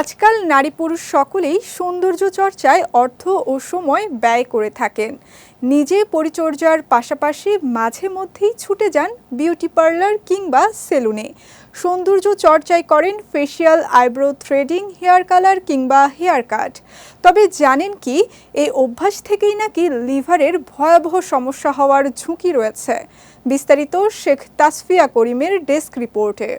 আজকাল নারী পুরুষ সকলেই সৌন্দর্য চর্চায় অর্থ ও সময় ব্যয় করে থাকেন। নিজে পরিচর্যার পাশাপাশি মাঝে মধ্যেই ছুটে যান বিউটি পার্লার কিংবা সেলুনে। সৌন্দর্য চর্চায় করেন facial eyebrow threading, hair colour কিংবা হেয়ার কাট। তবে জানেন কি, এই অভ্যাস থেকেই নাকি লিভারের ভয়াবহ সমস্যা হওয়ার ঝুঁকি রয়েছে। বিস্তারিত শেখ তাসফিয়া করিমের ডেস্ক রিপোর্টে।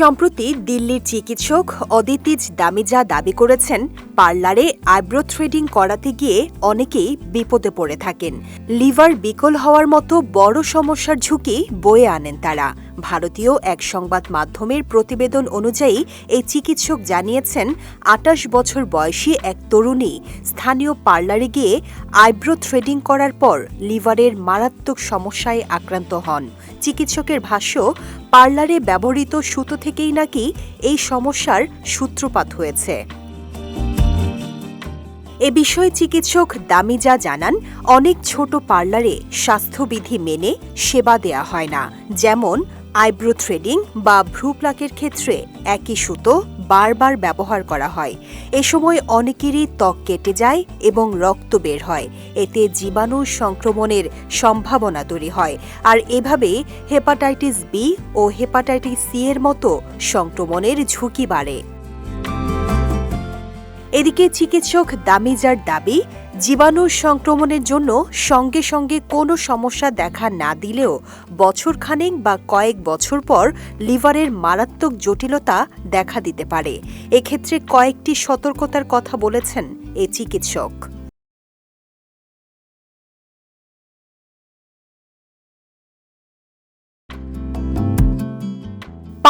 সম্প্রতি দিল্লির চিকিৎসক অদিতিজ দামিজা দাবি করেছেন, পার্লারে আইব্রো থ্রেডিং করাতে গিয়ে অনেকেই বিপদে পড়ে থাকেন। লিভার বিকল হওয়ার মতো বড় সমস্যার ঝুঁকি বয়ে আনেন তারা। ভারতীয় এক সংবাদ মাধ্যমের প্রতিবেদন অনুযায়ী, এই চিকিৎসক জানিয়েছেন, আটাশ বছর বয়সী এক তরুণী স্থানীয় পার্লারে গিয়ে আইব্রো থ্রেডিং করার পর লিভারের মারাত্মক সমস্যায় আক্রান্ত হন। চিকিৎসকের ভাষ্য, পার্লারে ব্যবহৃত সুতো থেকেই নাকি এই সমস্যার সূত্রপাত হয়েছে। এ বিষয়ে চিকিৎসক দামিজা জানান, অনেক ছোট পার্লারে স্বাস্থ্যবিধি মেনে সেবা দেয়া হয় না। যেমন আইব্রো থ্রেডিং বা ভ্রু প্লাকের ক্ষেত্রে একই সুতো বারবার ব্যবহার করা হয়। এ সময় অনেকেরই ত্বক কেটে যায় এবং রক্ত বের হয়। এতে জীবাণু সংক্রমণের সম্ভাবনা তৈরি হয়। আর এভাবে হেপাটাইটিস বি ও হেপাটাইটিস সি এর মতো সংক্রমণের ঝুঁকি বাড়ে। এদিকে চিকিৎসক দামিজার দাবি, জীবাণু সংক্রমণের জন্য সঙ্গে সঙ্গে কোনো সমস্যা দেখা না দিলেও বছরখানেক বা কয়েক বছর পর লিভারের মারাত্মক জটিলতা দেখা দিতে পারে। এক্ষেত্রে কয়েকটি সতর্কতার কথা বলেছেন এ চিকিৎসক।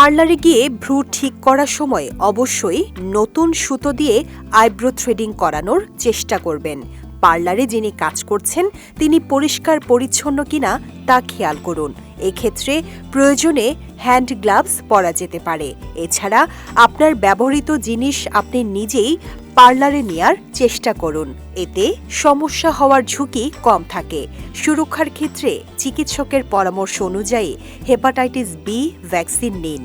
পার্লারে গিয়ে ভ্রু ঠিক করার সময় অবশ্যই নতুন সুতো দিয়ে আইব্রো থ্রেডিং করানোর চেষ্টা করবেন। পার্লারে যিনি কাজ করছেন, তিনি পরিষ্কার পরিচ্ছন্ন কিনা তা খেয়াল করুন। এক্ষেত্রে প্রয়োজনে হ্যান্ড গ্লাভস পরা যেতে পারে। এছাড়া আপনার ব্যবহৃত জিনিস আপনি নিজেই পার্লারে নেয়ার চেষ্টা করুন। এতে সমস্যা হওয়ার ঝুঁকি কম থাকে। সুরক্ষার ক্ষেত্রে চিকিৎসকের পরামর্শ অনুযায়ী হেপাটাইটিস বি ভ্যাকসিন নিন।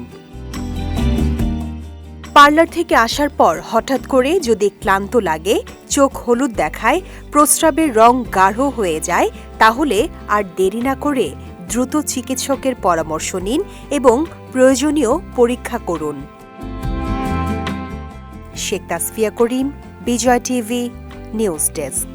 পার্লার থেকে আসার পর হঠাৎ করে যদি ক্লান্ত লাগে, চোখ হলুদ দেখায়, প্রস্রাবের রং গাঢ় হয়ে যায়, তাহলে আর দেরি না করে দ্রুত চিকিৎসকের পরামর্শ নিন এবং প্রয়োজনীয় পরীক্ষা করুন। Sheikh Tasfia Karim, Bijoy TV, news desk.